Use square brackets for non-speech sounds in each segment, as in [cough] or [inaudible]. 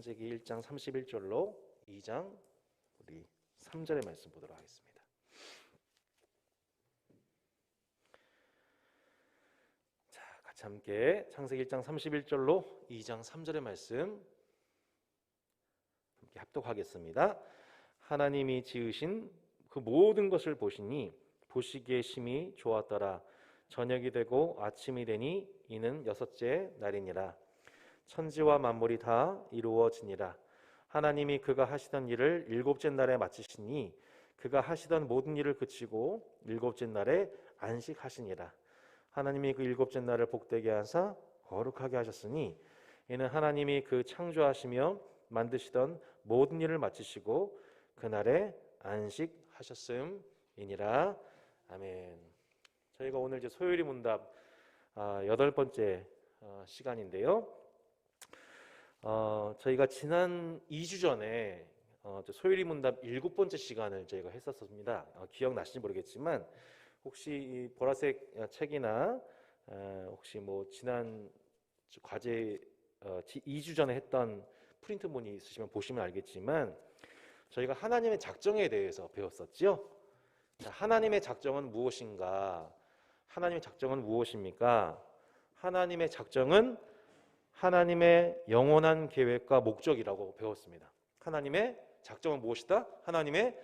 창세기 1장 31절로 2장 우리 3절의 말씀 보도록 하겠습니다. 자, 같이 함께 창세기 1장 31절로 2장 3절의 말씀 함께 합독하겠습니다. 하나님이 지으신 그 모든 것을 보시니 보시기에 심히 좋았더라. 저녁이 되고 아침이 되니 이는 여섯째 날이니라. 천지와 만물이 다 이루어지니라. 하나님이 그가 하시던 일을 일곱째 날에 마치시니 그가 하시던 모든 일을 그치고 일곱째 날에 안식하시니라. 하나님이 그 일곱째 날을 복되게 하사 거룩하게 하셨으니 이는 하나님이 그 창조하시며 만드시던 모든 일을 마치시고 그날에 안식하셨음이니라. 아멘. 저희가 오늘 이제 소요리 문답 아, 여덟 번째 어, 시간인데요. 어, 저희가 지난 2주 전에 어, 소요리 문답 일곱 번째 시간을 저희가 했었습니다. 어, 기억나시는지 모르겠지만 혹시 이 보라색 어, 책이나 어, 혹시 뭐 지난 과제 어, 2주 전에 했던 프린트본이 있으시면 보시면 알겠지만 저희가 하나님의 작정에 대해서 배웠었지요. 자, 하나님의 작정은 무엇인가? 하나님의 작정은 무엇입니까? 하나님의 작정은 하나님의 영원한 계획과 목적이라고 배웠습니다. 하나님의 작정은 무엇이다? 하나님의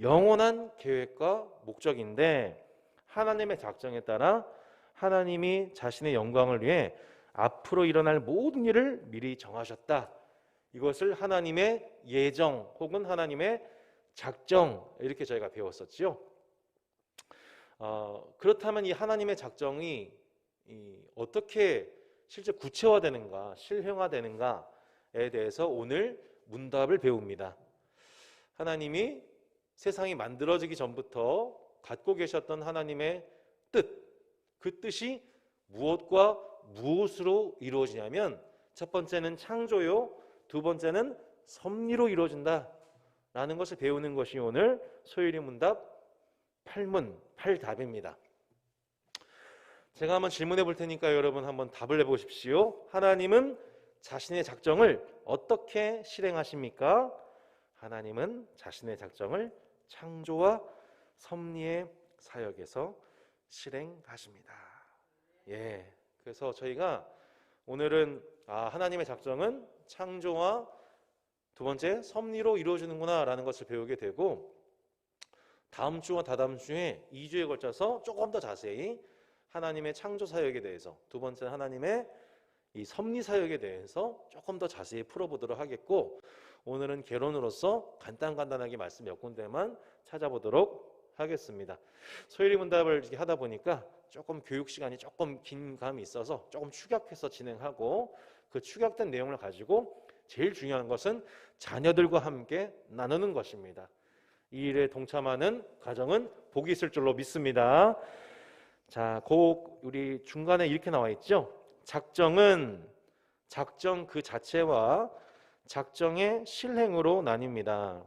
영원한 계획과 목적인데 하나님의 작정에 따라 하나님이 자신의 영광을 위해 앞으로 일어날 모든 일을 미리 정하셨다. 이것을 하나님의 예정 혹은 하나님의 작정 이렇게 저희가 배웠었지요. 어, 그렇다면 이 하나님의 작정이 이 어떻게 실제 구체화되는가, 실행화되는가에 대해서 오늘 문답을 배웁니다. 하나님이 세상이 만들어지기 전부터 갖고 계셨던 하나님의 뜻, 그 뜻이 무엇과 무엇으로 이루어지냐면 첫 번째는 창조요, 두 번째는 섭리로 이루어진다. 라는 것을 배우는 것이 오늘 소율이 문답 8문 8답입니다. 제가 한번 질문해 볼 테니까 여러분 한번 답을 해 보십시오. 하나님은 자신의 작정을 어떻게 실행하십니까? 하나님은 자신의 작정을 창조와 섭리의 사역에서 실행하십니다. 예. 그래서 저희가 오늘은 아, 하나님의 작정은 창조와 두 번째 섭리로 이루어지는구나라는 것을 배우게 되고 다음 주와 다다음 주에 2주에 걸쳐서 조금 더 자세히 하나님의 창조 사역에 대해서 두 번째 하나님의 이 섭리 사역에 대해서 조금 더 자세히 풀어보도록 하겠고 오늘은 개론으로서 간단간단하게 말씀 몇 군데만 찾아보도록 하겠습니다. 소일이 문답을 이렇게 하다 보니까 조금 교육 시간이 조금 긴 감이 있어서 조금 축약해서 진행하고 그 축약된 내용을 가지고 제일 중요한 것은 자녀들과 함께 나누는 것입니다. 이 일에 동참하는 가정은 복이 있을 줄로 믿습니다. 자, 곡 우리 중간에 이렇게 나와 있죠. 작정은 작정 그 자체와 작정의 실행으로 나뉩니다.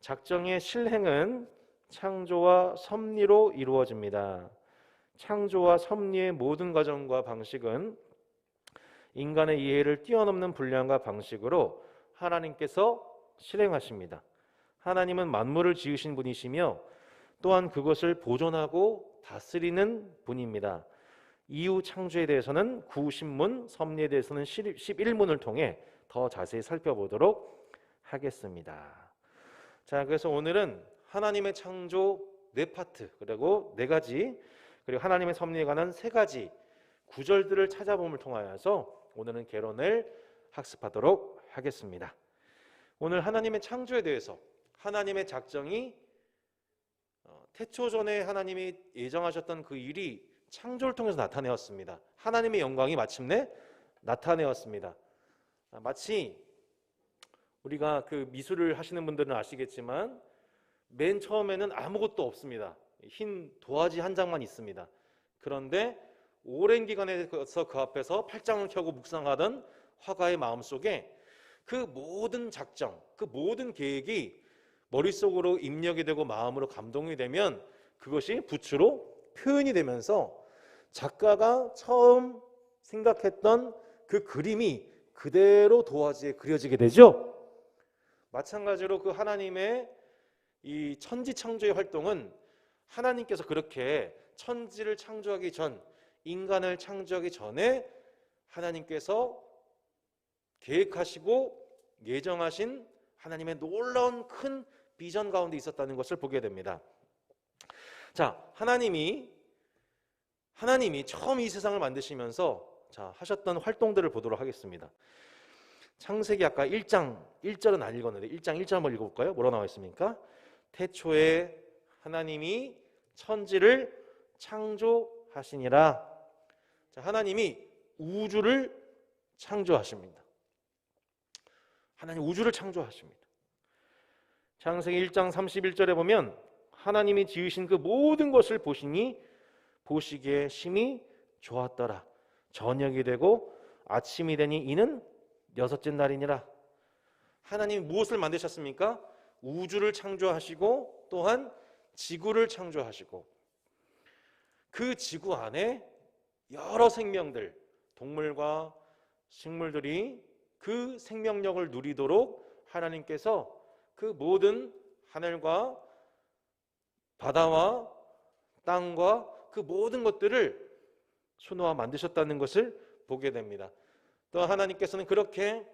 작정의 실행은 창조와 섭리로 이루어집니다. 창조와 섭리의 모든 과정과 방식은 인간의 이해를 뛰어넘는 분량과 방식으로 하나님께서 실행하십니다. 하나님은 만물을 지으신 분이시며 또한 그것을 보존하고 다스리는 분입니다. 이후 창조에 대해서는 구신문, 섭리에 대해서는 11문을 통해 더 자세히 살펴보도록 하겠습니다. 자, 그래서 오늘은 하나님의 창조 네 파트 그리고 네 가지 그리고 하나님의 섭리에 관한 세 가지 구절들을 찾아봄을 통하여서 오늘은 개론을 학습하도록 하겠습니다. 오늘 하나님의 창조에 대해서 하나님의 작정이 어, 태초 전에 하나님이 예정하셨던 그 일이 창조를 통해서 나타내었습니다. 하나님의 영광이 마침내 나타내었습니다. 아, 마치 우리가 그 미술을 하시는 분들은 아시겠지만 맨 처음에는 아무것도 없습니다. 흰 도화지 한 장만 있습니다. 그런데 오랜 기간에서 그 앞에서 팔짱을 켜고 묵상하던 화가의 마음속에 그 모든 작정, 그 모든 계획이 머릿속으로 입력이 되고 마음으로 감동이 되면 그것이 붓으로 표현이 되면서 작가가 처음 생각했던 그 그림이 그대로 도화지에 그려지게 되죠. 마찬가지로 그 하나님의 이 천지 창조의 활동은 하나님께서 그렇게 천지를 창조하기 전 인간을 창조하기 전에 하나님께서 계획하시고 예정하신 하나님의 놀라운 큰 비전 가운데 있었다는 것을 보게 됩니다. 자, 하나님이 하나님이 처음 이 세상을 만드시면서 자, 하셨던 활동들을 보도록 하겠습니다. 창세기 아까 1장 1절은 안 읽었는데 1장 1절 한번 읽어 볼까요? 뭐라 나와 있습니까? 태초에 하나님이 천지를 창조하시니라. 자, 하나님이 우주를 창조하십니다. 하나님 우주를 창조하십니다. 창세기 1장 31절에 보면 하나님이 지으신 그 모든 것을 보시니 보시기에 심히 좋았더라. 저녁이 되고 아침이 되니 이는 여섯째 날이니라. 하나님이 무엇을 만드셨습니까? 우주를 창조하시고 또한 지구를 창조하시고 그 지구 안에 여러 생명들, 동물과 식물들이 그 생명력을 누리도록 하나님께서 그 모든 하늘과 바다와 땅과 그 모든 것들을 수놓아 만드셨다는 것을 보게 됩니다. 또 하나님께서는 그렇게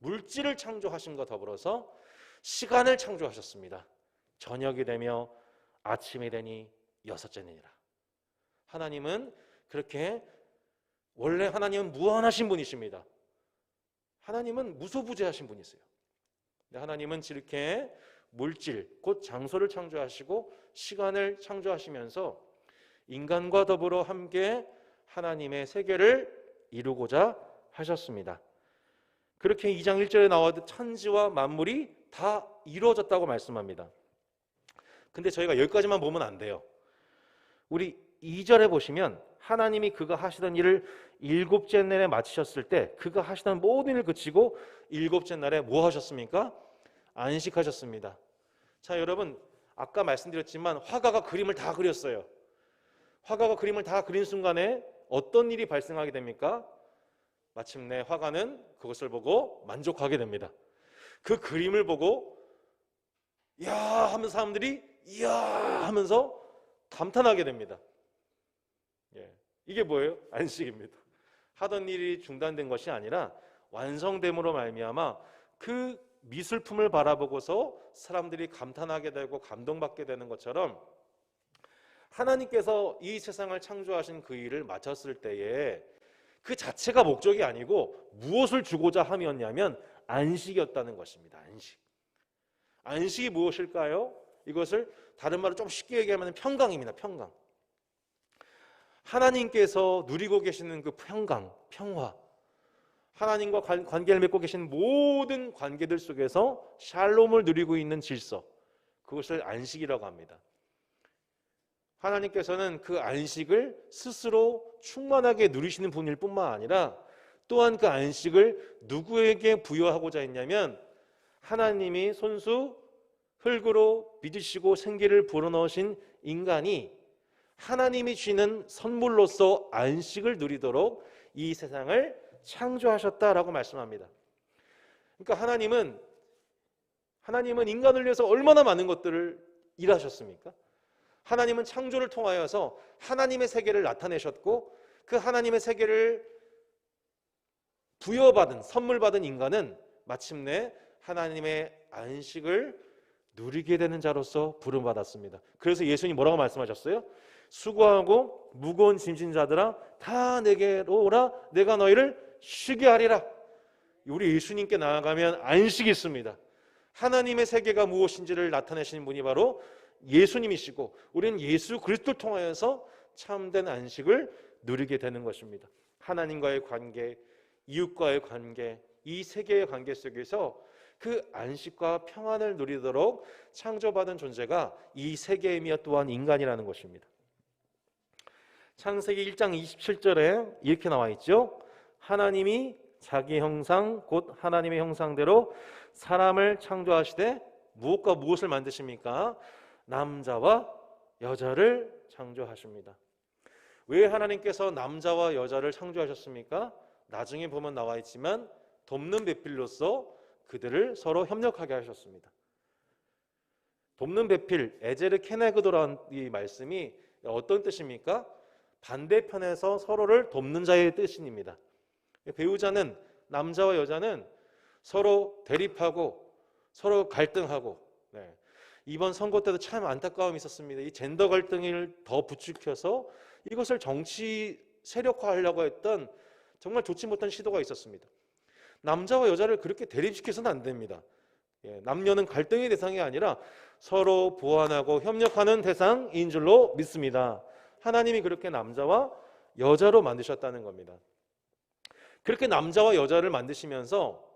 물질을 창조하심과 더불어서 시간을 창조하셨습니다. 저녁이 되며 아침이 되니 여섯째니라. 하나님은 그렇게 원래 하나님은 무한하신 분이십니다. 하나님은 무소부재하신 분이세요. 하나님은 이렇게 물질, 곧 장소를 창조하시고 시간을 창조하시면서 인간과 더불어 함께 하나님의 세계를 이루고자 하셨습니다. 그렇게 2장 1절에 나와도 천지와 만물이 다 이루어졌다고 말씀합니다. 근데 저희가 여기까지만 보면 안 돼요. 우리 2절에 보시면 하나님이 그가 하시던 일을 일곱째 날에 마치셨을 때 그가 하시던 모든 일을 그치고 일곱째 날에 뭐 하셨습니까? 안식하셨습니다. 자, 여러분 아까 말씀드렸지만 화가가 그림을 다 그렸어요. 화가가 그림을 다 그린 순간에 어떤 일이 발생하게 됩니까? 마침내 화가는 그것을 보고 만족하게 됩니다. 그 그림을 보고 야 하면서 사람들이 이야 하면서 감탄하게 됩니다. 예. 이게 뭐예요? [laughs] 안식입니다. 하던 일이 중단된 것이 아니라 완성됨으로 말미암아 그 미술품을 바라보고서 사람들이 감탄하게 되고 감동받게 되는 것처럼 하나님께서 이 세상을 창조하신 그 일을 마쳤을 때에 그 자체가 목적이 아니고 무엇을 주고자 함이었냐면 안식이었다는 것입니다. 안식. 안식이 무엇일까요? 이것을 다른 말로 좀 쉽게 얘기하면 평강입니다. 평강. 하나님께서 누리고 계시는 그 평강, 평화. 하나님과 관계를 맺고 계신 모든 관계들 속에서 샬롬을 누리고 있는 질서. 그것을 안식이라고 합니다. 하나님께서는 그 안식을 스스로 충만하게 누리시는 분일 뿐만 아니라 또한 그 안식을 누구에게 부여하고자 했냐면 하나님이 손수 흙으로 빚으시고 생기를 불어넣으신 인간이 하나님이 주시는 선물로서 안식을 누리도록 이 세상을 창조하셨다라고 말씀합니다. 그러니까 하나님은 하나님은 인간을 위해서 얼마나 많은 것들을 일하셨습니까? 하나님은 창조를 통하여서 하나님의 세계를 나타내셨고 그 하나님의 세계를 부여받은 선물 받은 인간은 마침내 하나님의 안식을 누리게 되는 자로서 부름 받았습니다. 그래서 예수님 뭐라고 말씀하셨어요? 수고하고 무거운 짐진 자들아 다 내게로 오라 내가 너희를 쉬게 하리라. 우리 예수님께 나아가면 안식이 있습니다. 하나님의 세계가 무엇인지를 나타내시는 분이 바로 예수님이시고 우리는 예수 그리스도를 통하여서 참된 안식을 누리게 되는 것입니다. 하나님과의 관계, 이웃과의 관계, 이 세계의 관계 속에서 그 안식과 평안을 누리도록 창조받은 존재가 이 세계이며 또한 인간이라는 것입니다. 창세기 1장 27절에 이렇게 나와 있죠. 하나님이 자기 형상 곧 하나님의 형상대로 사람을 창조하시되 무엇과 무엇을 만드십니까? 남자와 여자를 창조하십니다. 왜 하나님께서 남자와 여자를 창조하셨습니까? 나중에 보면 나와 있지만 돕는 배필로서 그들을 서로 협력하게 하셨습니다. 돕는 배필 에제르 케네그도라는 이 말씀이 어떤 뜻입니까? 반대편에서 서로를 돕는 자의 뜻입니다. 배우자는 남자와 여자는 서로 대립하고 서로 갈등하고 네. 이번 선거 때도 참 안타까움이 있었습니다. 이 젠더 갈등을 더 부추겨서 이것을 정치 세력화하려고 했던 정말 좋지 못한 시도가 있었습니다. 남자와 여자를 그렇게 대립시켜서는 안 됩니다. 예, 남녀는 갈등의 대상이 아니라 서로 보완하고 협력하는 대상인 줄로 믿습니다. 하나님이 그렇게 남자와 여자로 만드셨다는 겁니다. 그렇게 남자와 여자를 만드시면서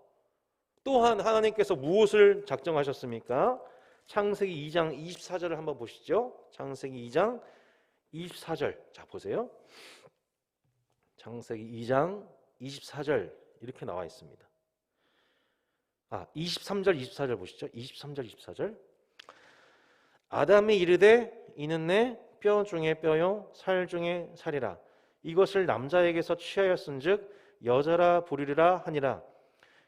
또한 하나님께서 무엇을 작정하셨습니까? 창세기 2장 24절을 한번 보시죠. 창세기 2장 24절. 자, 보세요. 창세기 2장 24절 이렇게 나와 있습니다. 아, 23절 24절 보시죠. 23절 24절. 아담이 이르되 이는 내 뼈 중에 뼈요 살 중에 살이라. 이것을 남자에게서 취하였은즉 여자라 부르리라 하니라.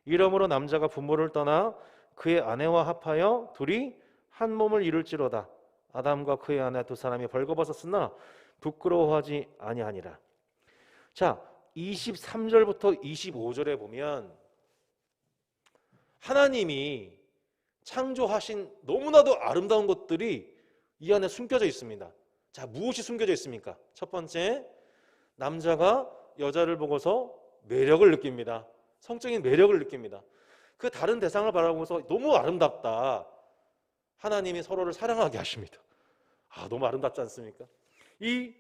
이러므로 남자가 부모를 떠나 그의 아내와 합하여 둘이 한 몸을 이룰지로다. 아담과 그의 아내 두 사람이 벌거벗었으나 부끄러워하지 아니하니라. 자 23절부터 25절에 보면 하나님이 창조하신 너무나도 아름다운 것들이 이 안에 숨겨져 있습니다. 자, 무엇이 숨겨져 있습니까? 첫 번째, 남자가 여자를 보고서 매력을 느낍니다. 성적인 매력을 느낍니다. 그 다른 대상을 바라보면서 너무 아름답다. 하나님이 서로를 사랑하게 하십니다. 아, 너무 아름답지 않습니까? 이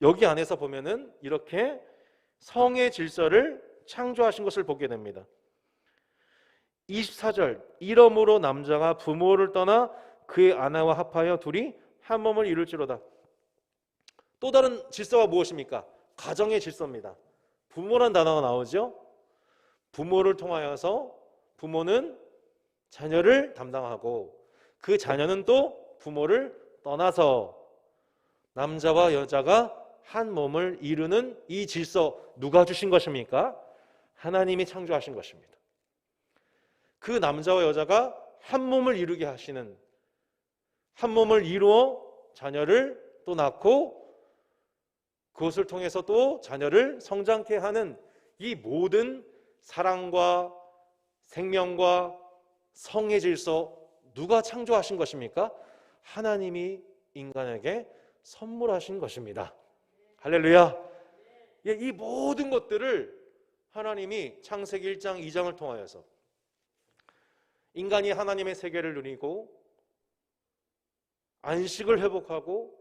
여기 안에서 보면은 이렇게 성의 질서를 창조하신 것을 보게 됩니다. 24절 이러므로 남자가 부모를 떠나 그의 아내와 합하여 둘이 한 몸을 이룰지로다. 또 다른 질서가 무엇입니까? 가정의 질서입니다. 부모란 단어가 나오죠. 부모를 통하여서 부모는 자녀를 담당하고 그 자녀는 또 부모를 떠나서 남자와 여자가 한 몸을 이루는 이 질서 누가 주신 것입니까? 하나님이 창조하신 것입니다. 그 남자와 여자가 한 몸을 이루게 하시는 한 몸을 이루어 자녀를 또 낳고 그것을 통해서 또 자녀를 성장케 하는 이 모든 사랑과 생명과 성의 질서 누가 창조하신 것입니까? 하나님이 인간에게 선물하신 것입니다. 할렐루야. 예, 이 모든 것들을 하나님이 창세기 1장, 2장을 통하여서 인간이 하나님의 세계를 누리고 안식을 회복하고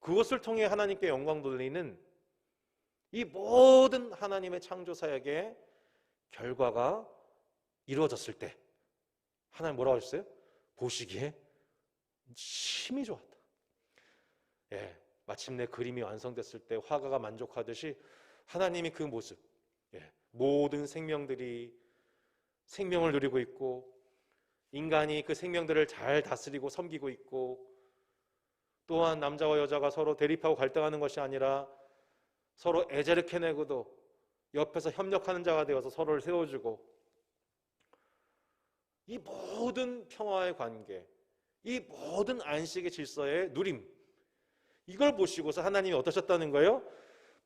그것을 통해 하나님께 영광 돌리는 이 모든 하나님의 창조 사역의 결과가 이루어졌을 때 하나님 뭐라고 하셨어요? 보시기에 심히 좋았다. 예, 마침내 그림이 완성됐을 때 화가가 만족하듯이 하나님이 그 모습, 예, 모든 생명들이 생명을 누리고 있고 인간이 그 생명들을 잘 다스리고 섬기고 있고 또한 남자와 여자가 서로 대립하고 갈등하는 것이 아니라 서로 애제를 캐내고도 옆에서 협력하는 자가 되어서 서로를 세워주고 이 모든 평화의 관계, 이 모든 안식의 질서의 누림 이걸 보시고서 하나님이 어떠셨다는 거예요?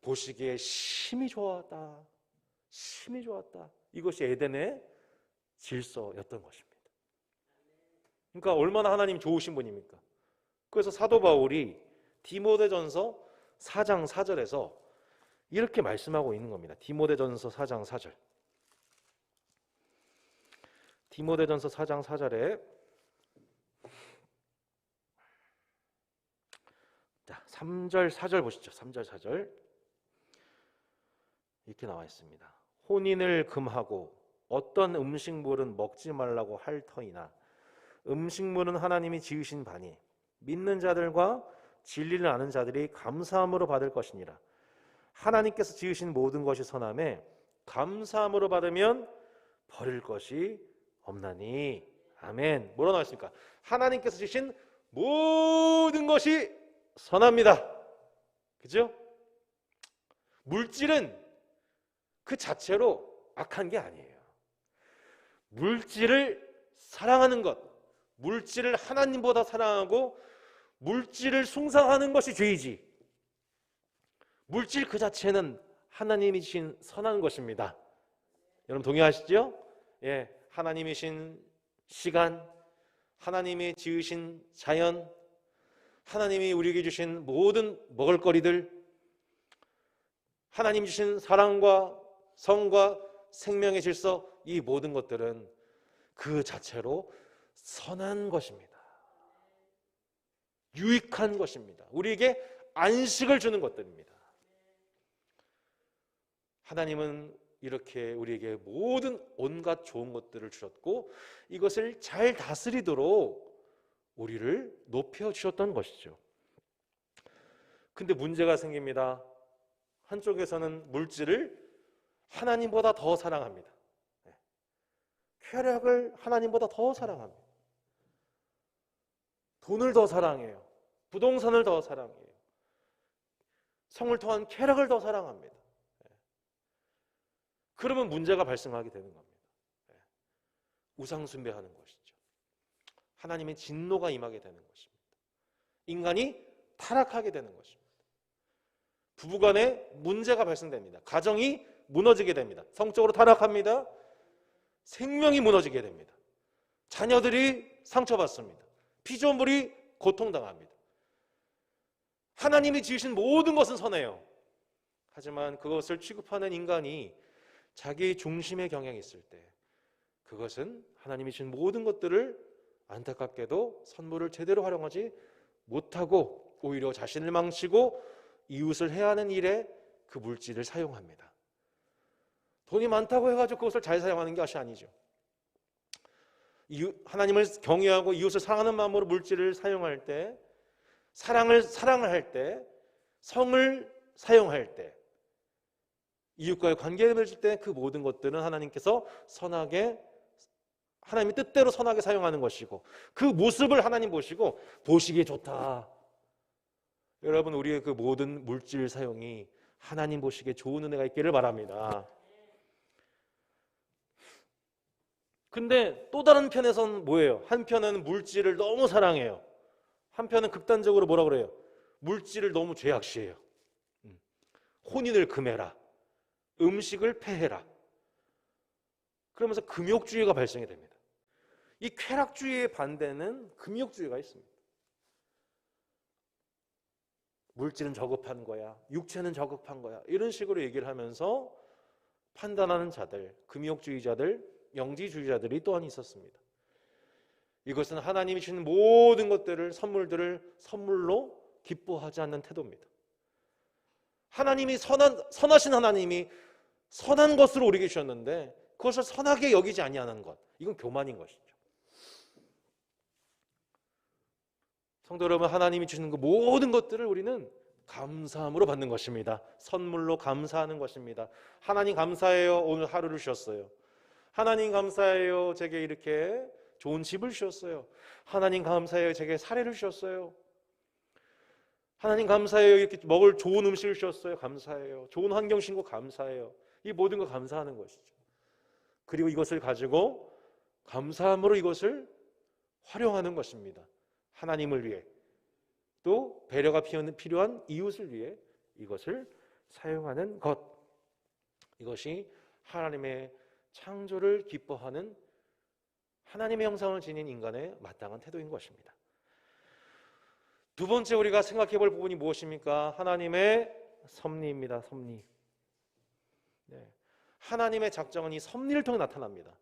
보시기에 심히 좋았다. 심히 좋았다. 이것이 에덴의 질서였던 것입니다. 그러니까 얼마나 하나님 좋으신 분입니까? 그래서 사도 바울이 디모데전서 4장 4절에서 이렇게 말씀하고 있는 겁니다. 디모데전서 4장 4절. 디모데전서 4장 4절에 자, 3절 4절 보시죠. 3절 4절. 이렇게 나와 있습니다. 혼인을 금하고 어떤 음식물은 먹지 말라고 할 터이나 음식물은 하나님이 지으신 바니 믿는 자들과 진리를 아는 자들이 감사함으로 받을 것이니라. 하나님께서 지으신 모든 것이 선함에 감사함으로 받으면 버릴 것이 없나니. 아멘. 뭐라 나왔습니까? 하나님께서 지으신 모든 것이 선합니다. 그죠? 물질은 그 자체로 악한 게 아니에요. 물질을 사랑하는 것, 물질을 하나님보다 사랑하고 물질을 숭상하는 것이 죄이지. 물질 그 자체는 하나님이 주신 선한 것입니다. 여러분 동의하시죠? 예, 하나님이신 시간, 하나님이 지으신 자연, 하나님이 우리에게 주신 모든 먹을거리들, 하나님 주신 사랑과 성과 생명의 질서 이 모든 것들은 그 자체로 선한 것입니다. 유익한 것입니다. 우리에게 안식을 주는 것들입니다. 하나님은 이렇게 우리에게 모든 온갖 좋은 것들을 주셨고 이것을 잘 다스리도록 우리를 높여 주셨던 것이죠. 근데 문제가 생깁니다. 한쪽에서는 물질을 하나님보다 더 사랑합니다. 네. 쾌락을 하나님보다 더 사랑합니다. 돈을 더 사랑해요. 부동산을 더 사랑해요. 성을 통한 쾌락을 더 사랑합니다. 네. 그러면 문제가 발생하게 되는 겁니다. 네. 우상숭배하는 것이죠. 하나님의 진노가 임하게 되는 것입니다. 인간이 타락하게 되는 것입니다. 부부간에 문제가 발생됩니다. 가정이 무너지게 됩니다. 성적으로 타락합니다. 생명이 무너지게 됩니다. 자녀들이 상처받습니다. 피조물이 고통당합니다. 하나님이 지으신 모든 것은 선해요. 하지만 그것을 취급하는 인간이 자기 중심의 경향이 있을 때 그것은 하나님이 주신 모든 것들을 안타깝게도 선물을 제대로 활용하지 못하고 오히려 자신을 망치고 이웃을 해하는 일에 그 물질을 사용합니다. 돈이 많다고 해가지고 그것을 잘 사용하는 것이 아니죠. 하나님을 경외하고 이웃을 사랑하는 마음으로 물질을 사용할 때, 사랑을 사랑을 할 때, 성을 사용할 때, 이웃과의 관계를 맺을 때 그 모든 것들은 하나님께서 선하게 하나님의 뜻대로 선하게 사용하는 것이고 그 모습을 하나님 보시고 보시기에 좋다. 여러분 우리의 그 모든 물질 사용이 하나님 보시기에 좋은 은혜가 있기를 바랍니다. 근데 또 다른 편에서는 뭐예요? 한편은 물질을 너무 사랑해요. 한편은 극단적으로 뭐라 그래요? 물질을 너무 죄악시해요. 음. 혼인을 금해라. 음식을 폐해라. 그러면서 금욕주의가 발생이 됩니다. 이 쾌락주의의 반대는 금욕주의가 있습니다. 물질은 저급한 거야. 육체는 저급한 거야. 이런 식으로 얘기를 하면서 판단하는 자들, 금욕주의자들, 영지주의자들이 또한 있었습니다. 이것은 하나님이 주신 모든 것들을 선물들을 선물로 기뻐하지 않는 태도입니다. 하나님이 선한 선하신 하나님이 선한 것으로 우리에게 주셨는데 그것을 선하게 여기지 아니하는 것. 이건 교만인 것이죠. 성도 여러분, 하나님이 주시는 그 모든 것들을 우리는 감사함으로 받는 것입니다. 선물로 감사하는 것입니다. 하나님 감사해요. 오늘 하루를 쉬었어요. 하나님 감사해요. 제게 이렇게 좋은 집을 주셨어요. 하나님 감사해요. 제게 사례를 주셨어요. 하나님 감사해요. 이렇게 먹을 좋은 음식을 주셨어요. 감사해요. 좋은 환경 신고 감사해요. 이 모든 거 감사하는 것이죠. 그리고 이것을 가지고 감사함으로 이것을 활용하는 것입니다. 하나님을 위해 또 배려가 필요한 이웃을 위해 이것을 사용하는 것. 이것이 하나님의 창조를 기뻐하는 하나님의 형상을 지닌 인간의 마땅한 태도인 것입니다. 두 번째 우리가 생각해 볼 부분이 무엇입니까? 하나님의 섭리입니다. 섭리. 네. 하나님의 작정은 이 섭리를 통해 나타납니다.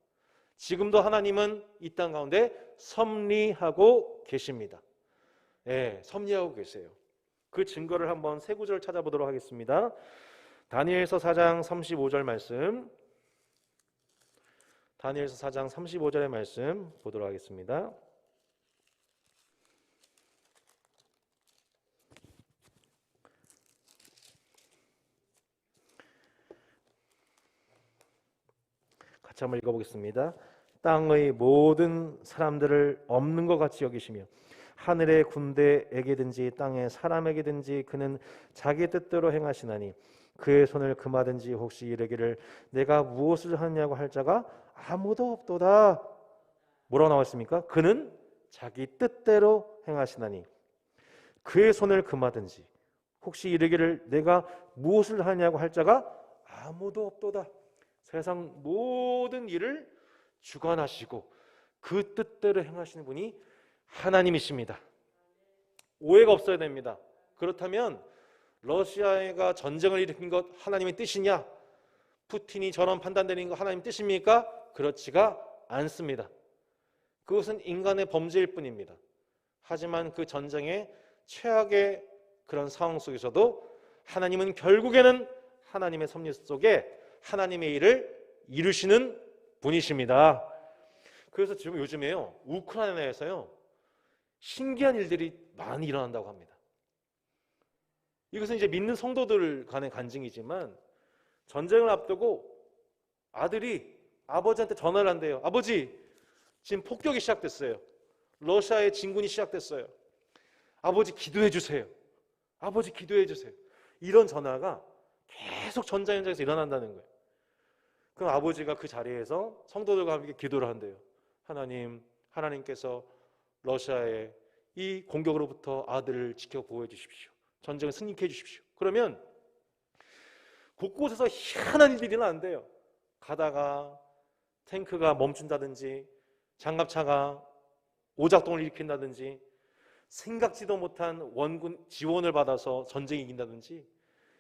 지금도 하나님은 이 땅 가운데 섭리하고 계십니다. 네, 섭리하고 계세요. 그 증거를 한번 세 구절 찾아보도록 하겠습니다. 다니엘서 4장 35절 말씀. 다니엘서 4장 35절의 말씀 보도록 하겠습니다. 같이 한번 읽어보겠습니다. 땅의 모든 사람들을 없는 것 같이 여기시며 하늘의 군대에게든지 땅의 사람에게든지 그는 자기 뜻대로 행하시나니 그의 손을 금하든지 혹시 이르기를 내가 무엇을 하느냐고 할 자가 아무도 없도다. 뭐라고 나와 있습니까? 그는 자기 뜻대로 행하시나니 그의 손을 금하든지 혹시 이르기를 내가 무엇을 하냐고 할 자가 아무도 없도다. 세상 모든 일을 주관하시고 그 뜻대로 행하시는 분이 하나님이십니다. 오해가 없어야 됩니다. 그렇다면 러시아가 전쟁을 일으킨 것 하나님의 뜻이냐? 푸틴이 저런 판단되는 거 하나님 뜻입니까? 그렇지가 않습니다. 그것은 인간의 범죄일 뿐입니다. 하지만 그 전쟁의 최악의 그런 상황 속에서도 하나님은 결국에는 하나님의 섭리 속에 하나님의 일을 이루시는 분이십니다. 그래서 지금 요즘에요 우크라이나에서요 신기한 일들이 많이 일어난다고 합니다. 이것은 이제 믿는 성도들 간의 간증이지만 전쟁을 앞두고 아들이 아버지한테 전화를 한대요. 아버지, 지금 폭격이 시작됐어요. 러시아의 진군이 시작됐어요. 아버지 기도해 주세요. 아버지 기도해 주세요. 이런 전화가 계속 전장 현장에서 일어난다는 거예요. 그럼 아버지가 그 자리에서 성도들과 함께 기도를 한대요. 하나님, 하나님께서 러시아의 이 공격으로부터 아들을 지켜 보호해 주십시오. 전쟁을 승리케 해 주십시오. 그러면 곳곳에서 희한한 일들이 일어난대요. 가다가 탱크가 멈춘다든지 장갑차가 오작동을 일으킨다든지 생각지도 못한 원군 지원을 받아서 전쟁이 이긴다든지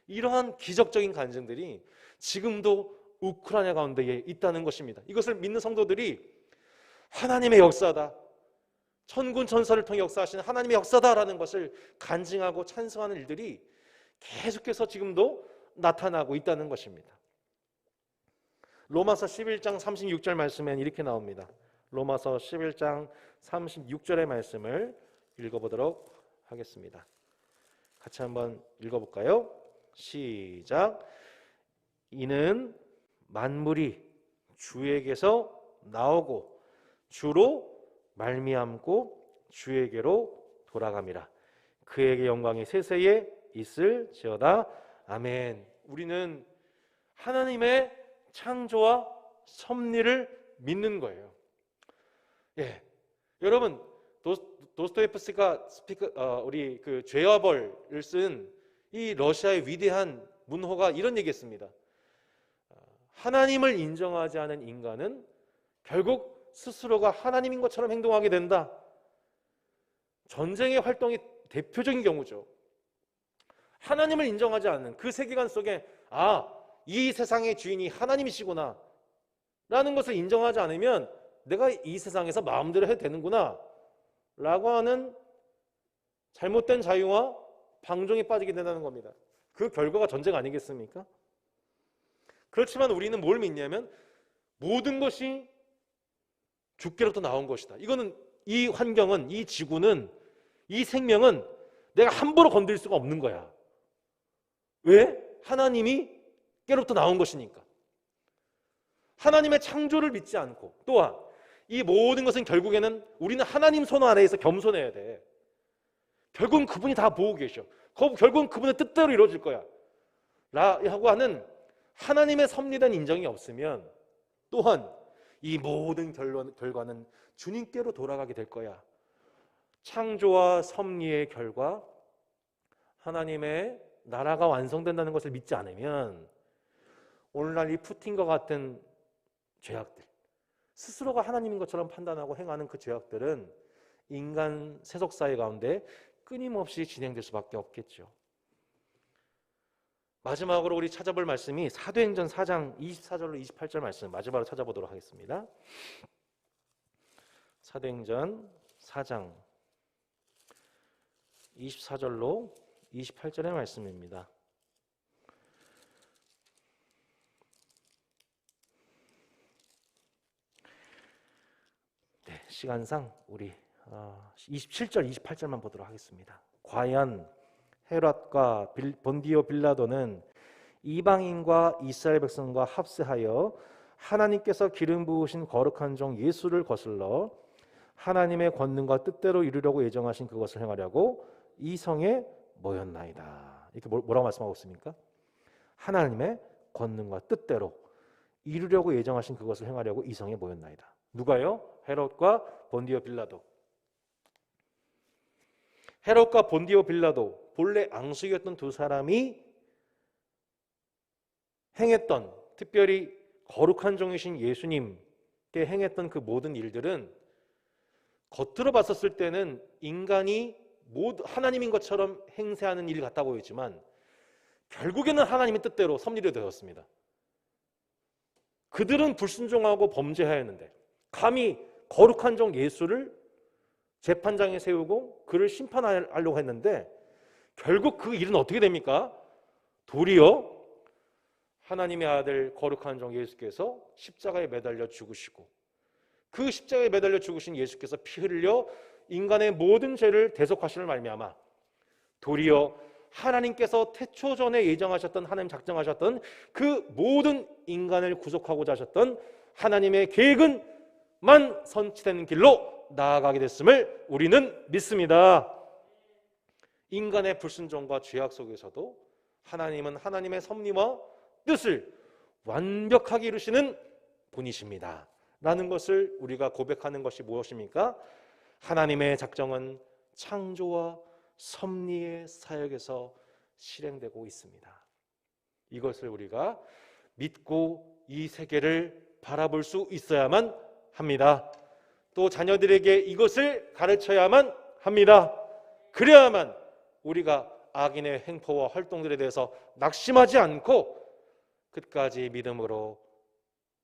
이러한 기적적인 간증들이 지금도 우크라이나 가운데에 있다는 것입니다. 이것을 믿는 성도들이 하나님의 역사다. 천군 천사를 통해 역사하시는 하나님의 역사다라는 것을 간증하고 찬성하는 일들이 계속해서 지금도 나타나고 있다는 것입니다. 로마서 11장 36절 말씀엔 이렇게 나옵니다. 로마서 11장 36절의 말씀을 읽어보도록 하겠습니다. 같이 한번 읽어볼까요? 시작. 이는 만물이 주에게서 나오고 주로 말미암고 주에게로 돌아갑니다. 그에게 영광이 세세에 있을지어다. 아멘. 우리는 하나님의 창조와 섭리를 믿는 거예요. 예, 여러분 도, 도스토예프스가 어, 우리 그 죄와 벌을 쓴 이 러시아의 위대한 문호가 이런 얘기했습니다. 어, 하나님을 인정하지 않은 인간은 결국 스스로가 하나님인 것처럼 행동하게 된다. 전쟁의 활동이 대표적인 경우죠. 하나님을 인정하지 않는 그 세계관 속에 아, 이 세상의 주인이 하나님이시구나. 라는 것을 인정하지 않으면 내가 이 세상에서 마음대로 해도 되는구나. 라고 하는 잘못된 자유와 방종에 빠지게 된다는 겁니다. 그 결과가 전쟁 아니겠습니까? 그렇지만 우리는 뭘 믿냐면 모든 것이 주께로부터 나온 것이다. 이거는 이 환경은 이 지구는 이 생명은 내가 함부로 건드릴 수가 없는 거야. 왜? 하나님이 깨로부터 나온 것이니까. 하나님의 창조를 믿지 않고 또한 이 모든 것은 결국에는 우리는 하나님 손 아래에서 겸손해야 돼. 결국은 그분이 다 보고 계셔. 결국은 그분의 뜻대로 이루어질 거야. 라고 하는 하나님의 섭리된 인정이 없으면 또한 이 모든 결론, 결과는 주님께로 돌아가게 될 거야. 창조와 섭리의 결과 하나님의 나라가 완성된다는 것을 믿지 않으면 오늘날 이 푸틴과 같은 죄악들 스스로가 하나님인 것처럼 판단하고 행하는 그 죄악들은 인간 세속 사회 가운데 끊임없이 진행될 수밖에 없겠죠. 마지막으로 우리 찾아볼 말씀이 사도행전 4장 24절로 28절 말씀 마지막으로 찾아보도록 하겠습니다. 사도행전 4장 24절로 28절의 말씀입니다. 네, 시간상 우리 27절, 어, 28절만 보도록 하겠습니다. 과연 헤롯과 본디오 빌라도는 이방인과 이스라엘 백성과 합세하여 하나님께서 기름 부으신 거룩한 종 예수를 거슬러 하나님의 권능과 뜻대로 이루려고 예정하신 그것을 행하려고 이 성에 모였나이다. 이렇게 뭐라고 말씀하고 있습니까? 하나님의 권능과 뜻대로 이루려고 예정하신 그것을 행하려고 이 성에 모였나이다. 누가요? 헤롯과 본디오 빌라도. 헤롯과 본디오 빌라도 본래 앙숙이었던 두 사람이 행했던 특별히 거룩한 종이신 예수님께 행했던 그 모든 일들은 겉으로 봤었을 때는 인간이 모두 하나님인 것처럼 행세하는 일 같아 보이지만 결국에는 하나님의 뜻대로 섭리를 되었습니다. 그들은 불순종하고 범죄하였는데 감히 거룩한 종 예수를 재판장에 세우고 그를 심판하려고 했는데 결국 그 일은 어떻게 됩니까? 도리어 하나님의 아들 거룩한 종 예수께서 십자가에 매달려 죽으시고 그 십자가에 매달려 죽으신 예수께서 피 흘려 인간의 모든 죄를 대속하시는 말미암아 도리어 하나님께서 태초 전에 예정하셨던 하나님 작정하셨던 그 모든 인간을 구속하고자 하셨던 하나님의 계획은만 선치되는 길로 나아가게 됐음을 우리는 믿습니다. 인간의 불순종과 죄악 속에서도 하나님은 하나님의 섭리와 뜻을 완벽하게 이루시는 분이십니다. 라는 것을 우리가 고백하는 것이 무엇입니까? 하나님의 작정은 창조와 섭리의 사역에서 실행되고 있습니다. 이것을 우리가 믿고 이 세계를 바라볼 수 있어야만 합니다. 또 자녀들에게 이것을 가르쳐야만 합니다. 그래야만 우리가 악인의 행포와 활동들에 대해서 낙심하지 않고 끝까지 믿음으로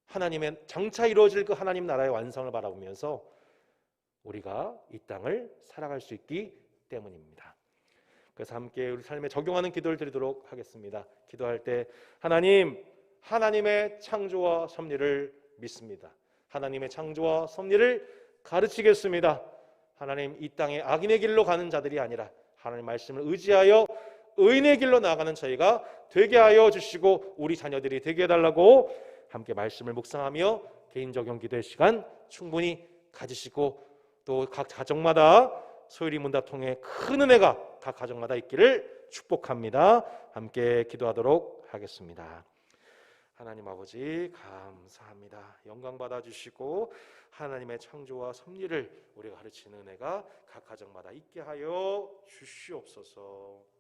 하나님의 장차 이루어질 그 하나님 나라의 완성을 바라보면서 우리가 이 땅을 살아갈 수 있기 때문입니다. 그래서 함께 우리 삶에 적용하는 기도를 드리도록 하겠습니다. 기도할 때 하나님 하나님의 창조와 섭리를 믿습니다. 하나님의 창조와 섭리를 가르치겠습니다. 하나님 이 땅에 악인의 길로 가는 자들이 아니라 하나님 말씀을 의지하여 의인의 길로 나아가는 저희가 되게 하여 주시고 우리 자녀들이 되게 해달라고 함께 말씀을 묵상하며 개인 적용 기도의 시간 충분히 가지시고 또 각 가정마다 소율이 문답 통해 큰 은혜가 각 가정마다 있기를 축복합니다. 함께 기도하도록 하겠습니다. 하나님 아버지 감사합니다. 영광 받아 주시고 하나님의 창조와 섭리를 우리가 가르치는 은혜가 각 가정마다 있게 하여 주시옵소서.